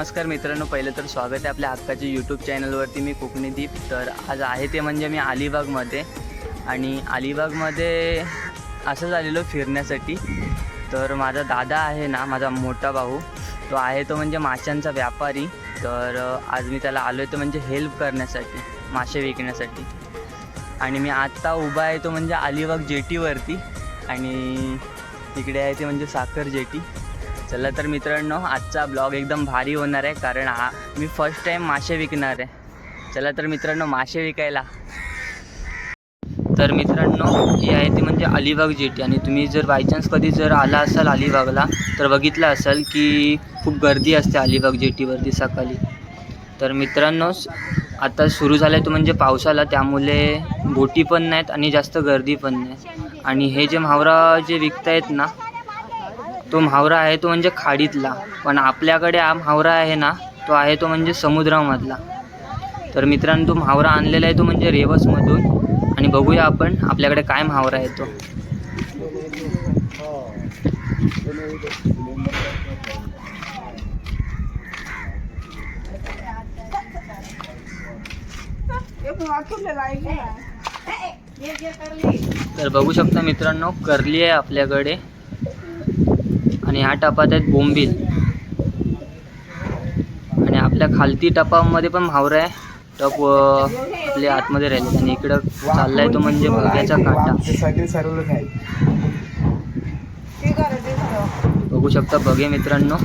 नमस्कार मित्रांनो पहिलं तर स्वागत आहे आपल्या हक्काच्या यूट्यूब चॅनलवरती मी कोकणीदीप तर आज आहे ते म्हणजे मी अलिबागमध्ये. आणि अलिबागमध्ये असं झालेलो फिरण्यासाठी. तर माझा दादा आहे ना माझा मोठा भाऊ. तो आहे तो म्हणजे माशांचा व्यापारी. तर आज मी त्याला आलो आहे तो म्हणजे हेल्प करण्यासाठी मासे विकण्यासाठी. आणि मी आत्ता उभा आहे तो म्हणजे अलिबाग जेटीवरती. आणि तिकडे आहे ते म्हणजे साखर जेटी. चला तर मित्रांनो आजचा ब्लॉग एकदम भारी होणार आहे कारण हा मी फर्स्ट टाईम मासे विकणार आहे. चला तर मित्रांनो मासे विकायला. तर मित्रांनो ही आहे ती म्हणजे अलिबाग जेटी. आणि तुम्ही जर बायचान्स कधी जर आला असाल अलिबागला तर बघितलं असाल की खूप गर्दी असते अलिबाग जेटीवरती सकाळी. तर मित्रांनो आता सुरू झालं आहे तो म्हणजे पावसाला त्यामुळे बोटी पण नाहीत आणि जास्त गर्दी पण नाही. आणि हे जे म्हावरा जे विकतायत ना तो म्हावरा आहे तो म्हणजे खाडीतला. पण आपल्याकडे हा म्हावरा आहे ना तो आहे तो म्हणजे समुद्रामधला. तर मित्रांनो तो म्हावरा आणलेला आहे तो म्हणजे रेवसमधून. आणि बघूया आपण आपल्याकडे काय म्हावरा आहे तो. तर बघू शकता मित्रांनो करली आहे आपल्याकडे. आणि ह्या टपात आहेत बोंबील आणि आपल्या खालती टपामध्ये पण म्हावरा आहे टप आपल्या आपले आतमध्ये राहिले आणि इकडं चाललाय तो म्हणजे भोग्याचा काटा बघू शकता बघे मित्रांनो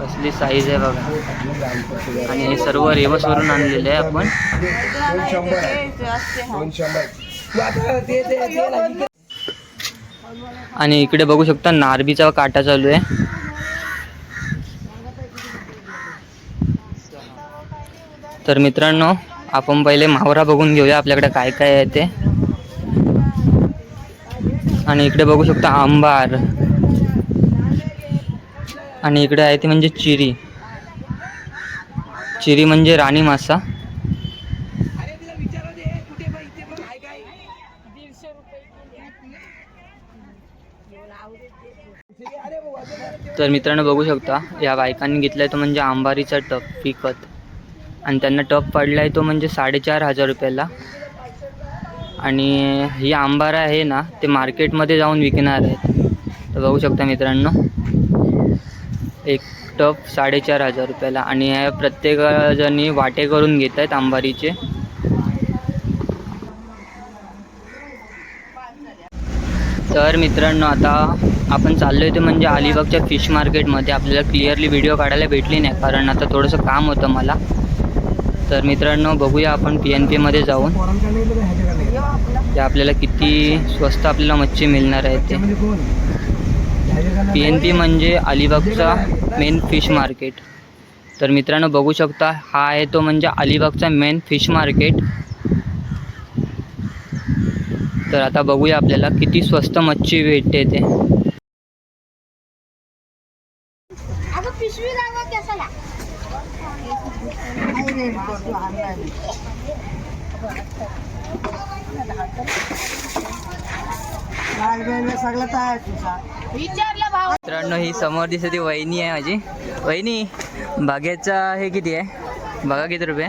कसली साईज आहे बघा आणि हे सर्व रेवसवरून आणलेले आहे आपण आणि इकडे बघू शकता नारबीचा काटा चालू आहे. तर मित्रांनो आपण पहिले मावरा बघून घेऊया आपल्याकडे काय काय आहे ते. आणि इकडे बघू शकता आंबार. आणि इकडे आहे ते म्हणजे चिरी. चिरी म्हणजे राणी मासा. तर मित्रांनो बघू शकता या बायकांनी घेतलाय तो म्हणजे आंबारीचा टप विकत. आणि त्यांना टप पडलाय तो म्हणजे साडेचार हजार रुपयाला. आणि ही आंबारा आहे ना ते मार्केटमध्ये जाऊन विकणार आहेत. तर बघू शकता मित्रांनो एक टप साडेचार हजार रुपयाला. आणि ह्या प्रत्येकजणी वाटे करून घेत आहेत आंबारीचे. तर मित्रांनो आता आपण चाललो आहे ते म्हणजे अलिबागच्या फिश मार्केटमध्ये. आपल्याला क्लिअरली व्हिडिओ काढायला भेटली नाही कारण आता थोडंसं काम होतं मला. तर मित्रांनो बघूया आपण पी एन पीमध्ये जाऊन ते आपल्याला किती स्वस्त आपल्याला मच्छी मिळणार आहे ते. पी एन पी म्हणजे अलिबागचा मेन फिश मार्केट तर मित्रांनो बघू शकता हा आहे तो म्हणजे अलिबागचा मेन फिश मार्केट तर आता बघूया आपल्याला किती स्वस्त मच्छी भेटते ते. मित्रांनो ही समोर दिसते ती वहिनी आहे माझी. वहिनी बागेचा हे किती आहे? बघा किती रुपये.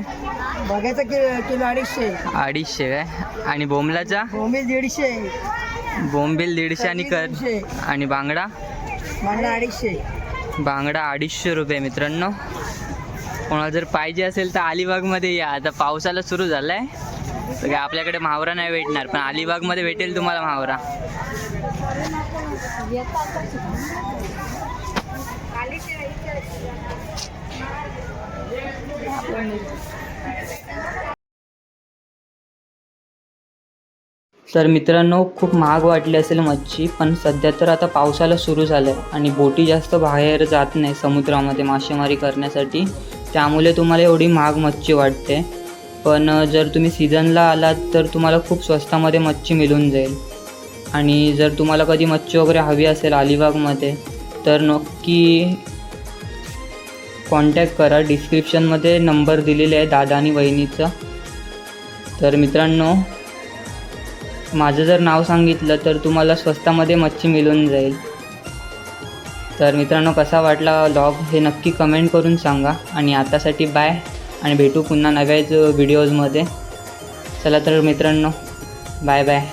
बघायचं किलो अडीचशे. अडीचशे काय आणि बोमलाचा बोंबील दीडशे. बोंबील दीडशे आणि कर आणि बांगडा? मांगडा अडीचशे. बांगडा अडीचशे रुपये मित्रांनो. कोणाला जर पाहिजे असेल तर अलिबागमध्ये या. आता पावसाला सुरू झाला आहे तर काय आपल्याकडे म्हावरा नाही भेटणार पण अलिबागमध्ये भेटेल तुम्हाला म्हावरा तर मित्रांनो खूप महाग वाटली असेल मच्छी पण सध्या तर आता पावसाला सुरू झालं आहे आणि बोटी जास्त बाहेर जात नाही समुद्रामध्ये मासेमारी करण्यासाठी. त्यामुळे तुम्हाला एवढी महाग मच्छी वाटते. पण जर तुम्ही सीझनला आलात तर तुम्हाला खूप स्वस्तामध्ये मच्छी मिळून जाईल. आणि जर तुम्हाला कधी मच्छी वगैरे हवी असेल अलिबागमध्ये तर नक्की कॉन्टॅक्ट करा. डिस्क्रिप्शनमध्ये नंबर दिलेले आहे दादा आणि वहिनीचा. तर मित्रांनो माझं जर नाव सांगितलं तर तुम्हाला स्वस्तामध्ये मच्छी मिळून जाईल. तर मित्रांनो कसा वाटला लॉग हे नक्की कमेंट करून सांगा. आणि आतासाठी बाय आणि भेटू पुन्हा नव्याच व्हिडिओजमध्ये चला तर मित्रांनो बाय बाय